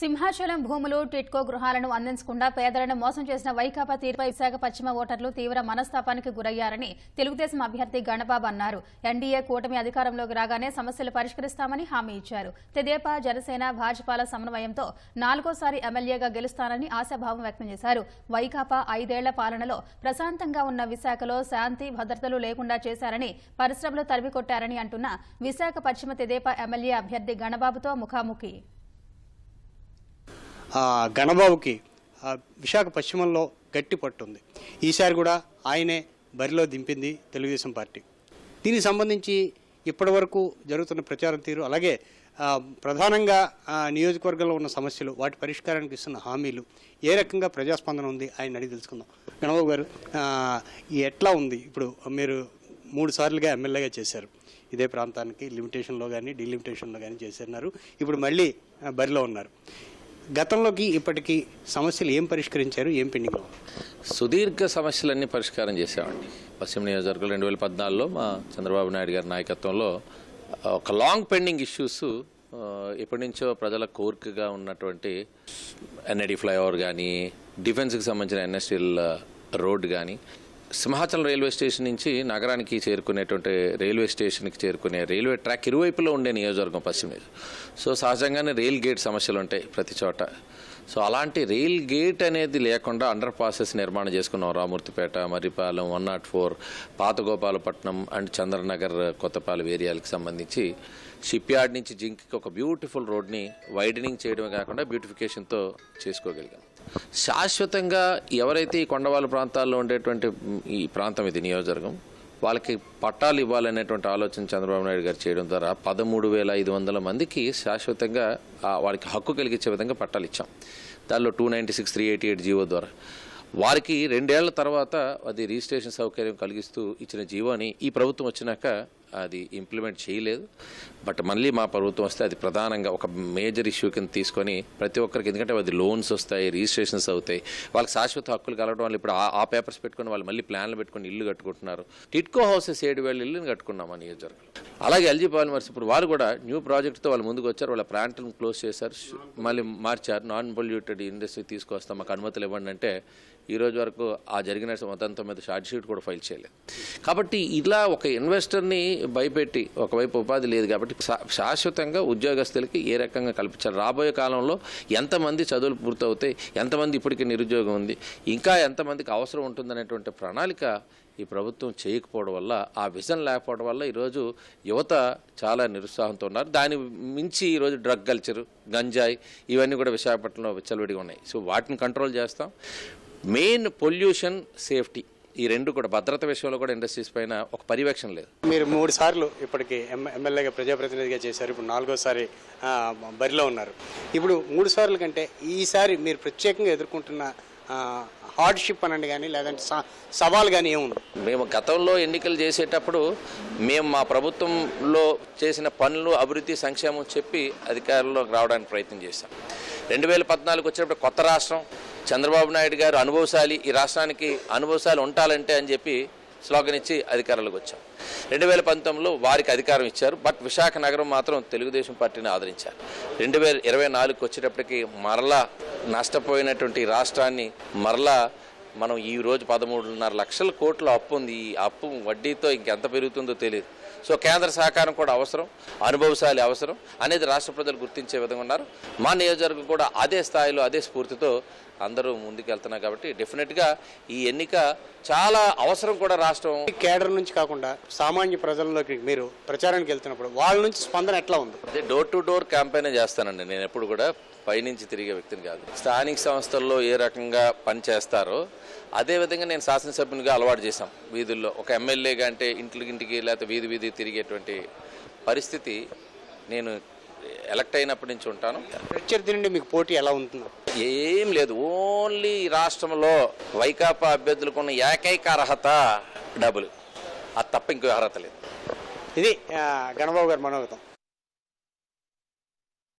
సింహాచలం భూములు టిట్కో గృహాలను అందించకుండా పేదలను మోసం చేసిన వైకాపా తీరుపై విశాఖ పశ్చిమ ఓటర్లు తీవ్ర మనస్తాపానికి గురయ్యారని తెలుగుదేశం అభ్యర్థి గణబాబు అన్నారు. ఎన్డీఏ కూటమి అధికారంలోకి రాగానే సమస్యలు పరిష్కరిస్తామని హామీ ఇచ్చారు. తెదేపా జనసేన భాజపాల సమన్వయంతో నాలుగోసారి ఎమ్మెల్యేగా గెలుస్తానని ఆశాభావం వ్యక్తం చేశారు. వైకాపా ఐదేళ్ళ పాలనలో ప్రశాంతంగా ఉన్న విశాఖలో శాంతి భద్రతలు లేకుండా చేశారని పరిశ్రమలు తరిమికొట్టారని అంటున్న విశాఖ పశ్చిమ తెదేపా ఎమ్మెల్యే అభ్యర్థి గణబాబుతో ముఖాముఖి. గణబాబుకి విశాఖ పశ్చిమంలో గట్టి పట్టుంది. ఈసారి కూడా ఆయనే బరిలో దింపింది తెలుగుదేశం పార్టీ. దీనికి సంబంధించి ఇప్పటివరకు జరుగుతున్న ప్రచారం తీరు అలాగే ప్రధానంగా నియోజకవర్గంలో ఉన్న సమస్యలు వాటి పరిష్కారానికి ఇస్తున్న హామీలు ఏ రకంగా ప్రజాస్పందన ఉంది ఆయన అడిగి తెలుసుకుందాం. గణబాబు గారు ఎట్లా ఉంది? ఇప్పుడు మీరు మూడు సార్లుగా ఎమ్మెల్యేగా చేశారు. ఇదే ప్రాంతానికి లిమిటేషన్లో కానీ డీలిమిటేషన్లో కానీ చేసినారు ఇప్పుడు మళ్ళీ బరిలో ఉన్నారు. గతంలోకి ఇప్పటికీ సమస్యలు ఏం పరిష్కరించారు ఏం పెండింగ్ సుదీర్ఘ సమస్యలన్నీ పరిష్కారం చేసామండి పశ్చిమ నియోజకవర్గం రెండు వేల పద్నాలుగులో మా చంద్రబాబు నాయుడు గారి నాయకత్వంలో ఒక లాంగ్ పెండింగ్ ఇష్యూస్ ఎప్పటి నుంచో ప్రజల కోరికగా ఉన్నటువంటి ఎన్ఐడి ఫ్లైఓవర్ కానీ డిఫెన్స్కి సంబంధించిన ఎన్ఎస్ఎల్ రోడ్ కానీ సింహాచలం రైల్వే స్టేషన్ నుంచి నగరానికి చేరుకునేటువంటి రైల్వే స్టేషన్కి చేరుకునే రైల్వే ట్రాక్ ఇరువైపులో ఉండే నియోజకవర్గం పశ్చిమ సో సహజంగానే రైల్ గేట్ సమస్యలు ఉంటాయి ప్రతి చోట. సో అలాంటి రైల్ గేట్ అనేది లేకుండా అండర్ పాసెస్ నిర్మాణం చేసుకున్నాం Ramurthipeta Marripalem one nought four Pathagopalapatnam and Chandranagar Kothapalem ఏరియాలకు సంబంధించి షిప్ యార్డ్ నుంచి జింక్కి ఒక బ్యూటిఫుల్ రోడ్ని వైడనింగ్ చేయడమే కాకుండా బ్యూటిఫికేషన్తో చేసుకోగలిగాం. శాశ్వతంగా ఎవరైతే ఈ కొండవాళ్ళ ప్రాంతాల్లో ఉండేటువంటి ఈ ప్రాంతం ఇది నియోజకవర్గం వాళ్ళకి పట్టాలు ఇవ్వాలనేటువంటి ఆలోచన చంద్రబాబు నాయుడు గారు చేయడం ద్వారా పదమూడు వేల ఐదు వందల మందికి శాశ్వతంగా వాళ్ళకి వారికి హక్కు కలిగించే విధంగా పట్టాలు ఇచ్చాం. దానిలో two ninety six three eighty eight G O ద్వారా. వారికి రెండేళ్ళ తర్వాత అది రిజిస్ట్రేషన్ సౌకర్యం కలిగిస్తూ ఇచ్చిన జీవోని ఈ ప్రభుత్వం వచ్చినాక అది ఇంప్లిమెంట్ చేయలేదు. బట్ మళ్ళీ మా ప్రభుత్వం వస్తే అది ప్రధానంగా ఒక మేజర్ ఇష్యూ కింద తీసుకొని ప్రతి ఒక్కరికి ఎందుకంటే అది లోన్స్ వస్తాయి రిజిస్ట్రేషన్స్ అవుతాయి. వాళ్ళకి శాశ్వత హక్కులు కలగడం వల్ల ఇప్పుడు ఆ- పేపర్స్ పెట్టుకొని వాళ్ళు మళ్ళీ ప్లాన్లు పెట్టుకొని ఇల్లు కట్టుకుంటున్నారు. టిట్కో హౌసెస్ ఏడు వేల ఇల్లుని కట్టుకున్నాం ఆ నియోజకవర్గంలో. అలాగే ఎల్జీ పాలిమర్స్ ఇప్పుడు వారు కూడా న్యూ ప్రాజెక్ట్తో వాళ్ళు ముందుకు వచ్చారు. వాళ్ళ ప్లాంట్లను క్లోజ్ చేశారు. మళ్ళీ మార్చారు. నాన్ పొల్యూటెడ్ ఇండస్ట్రీ తీసుకొస్తాం. మాకు అనుమతులు ఇవ్వండి అంటే ఈ రోజు వరకు ఆ జరిగిన మతంతో మీద షార్ట్ షీట్ కూడా ఫైల్ చేయలేదు. కాబట్టి ఇలా ఒక ఇన్వెస్టర్ని భయపెట్టి ఒకవైపు ఉపాధి లేదు కాబట్టి శా- శాశ్వతంగా ఉద్యోగస్తులకి ఏ రకంగా కల్పించారు రాబోయే కాలంలో ఎంతమంది చదువులు పూర్తవుతాయి? ఎంతమంది ఇప్పటికీ నిరుద్యోగం ఉంది? ఇంకా ఎంతమందికి అవసరం ఉంటుందనేటువంటి ప్రణాళిక ఈ ప్రభుత్వం చేయకపోవడం వల్ల ఆ విజన్ లేకపోవడం వల్ల ఈరోజు యువత చాలా నిరుత్సాహంతో ఉన్నారు. దాని మించి ఈరోజు డ్రగ్ కల్చర్ గంజాయి ఇవన్నీ కూడా విశాఖపట్నంలో విచ్చలవిడిగా ఉన్నాయి. సో వాటిని కంట్రోల్ చేస్తాం. Main pollution safety. ఈ రెండు కూడా భద్రత విషయంలో కూడా ఇండస్ట్రీస్ పైన ఒక పర్యవేక్షణ లేదు. మీరు మూడు సార్లు ఇప్పటికి ఎమ్ ఎమ్మెల్యేగా ప్రజాప్రతినిధిగా చేశారు. ఇప్పుడు నాలుగోసారి బరిలో ఉన్నారు. ఇప్పుడు మూడు సార్లు కంటే ఈసారి మీరు ప్రత్యేకంగా ఎదుర్కొంటున్న హార్డ్షిప్ అనండి కానీ లేదంటే సవాల్ కానీ ఏముంది? మేము గతంలో ఎన్నికలు చేసేటప్పుడు మేము మా ప్రభుత్వంలో చేసిన పనులు అభివృద్ధి సంక్షేమం చెప్పి అధికారంలోకి రావడానికి ప్రయత్నం చేశాం. రెండు వేల పద్నాలుగు వచ్చినప్పుడు కొత్త రాష్ట్రం చంద్రబాబు నాయుడు గారు అనుభవశాలి ఈ రాష్ట్రానికి అనుభవశాలి ఉండాలంటే అని చెప్పి స్లోగన్ ఇచ్చి అధికారంలోకి వచ్చాం. రెండు వేల పంతొమ్మిదిలో వారికి అధికారం ఇచ్చారు బట్ విశాఖ నగరం మాత్రం తెలుగుదేశం పార్టీని ఆదరించారు. రెండు వేల ఇరవై నాలుగుకి వచ్చేటప్పటికి మరలా నష్టపోయినటువంటి రాష్ట్రాన్ని మరలా మనం ఈ రోజు పదమూడున్నర లక్షల కోట్ల అప్పు ఉంది. ఈ అప్పు వడ్డీతో ఇంకెంత పెరుగుతుందో తెలియదు సో కేంద్ర సహకారం కూడా అవసరం అనుభవశాలి అవసరం అనేది రాష్ట్ర ప్రజలు గుర్తించే విధంగా ఉన్నారు. మా నియోజకవర్గం కూడా అదే స్థాయిలో అదే స్ఫూర్తితో అందరూ ముందుకెళ్తున్నారు కాబట్టి డెఫినెట్గా ఈ ఎన్నిక చాలా అవసరం కూడా రాష్ట్రం. కేడర్ నుంచి కాకుండా సామాన్య ప్రజల్లోకి మీరు ప్రచారానికి వెళ్తున్నప్పుడు వాళ్ళ నుంచి స్పందన ఎట్లా ఉంది? డోర్ టు డోర్ క్యాంపెయిన్ చేస్తానండి. నేను ఎప్పుడు కూడా పైనుంచి తిరిగే వ్యక్తిని కాదు. స్థానిక సంస్థల్లో ఏ రకంగా పని చేస్తారో అదే విధంగా నేను శాసనసభ్యునిగా అలవాటు చేశాం వీధుల్లో. ఒక ఎమ్మెల్యేగా అంటే ఇంటికి ఇంటికి లేకపోతే వీధి వీధి తిరిగేటువంటి పరిస్థితి నేను ఎలక్ట్ అయినప్పటి నుంచి ఉంటాను. ప్రత్యర్థి నుండి మీకు పోటీ ఎలా ఉంటుందో. ఏం లేదు. ఓన్లీ రాష్ట్రంలో వైకాపా అభ్యర్థులకు ఉన్న ఏకైక అర్హత డబుల్ అది తప్ప ఇంకో అర్హత లేదు. ఇది గణబాబు గారి మనోగతం.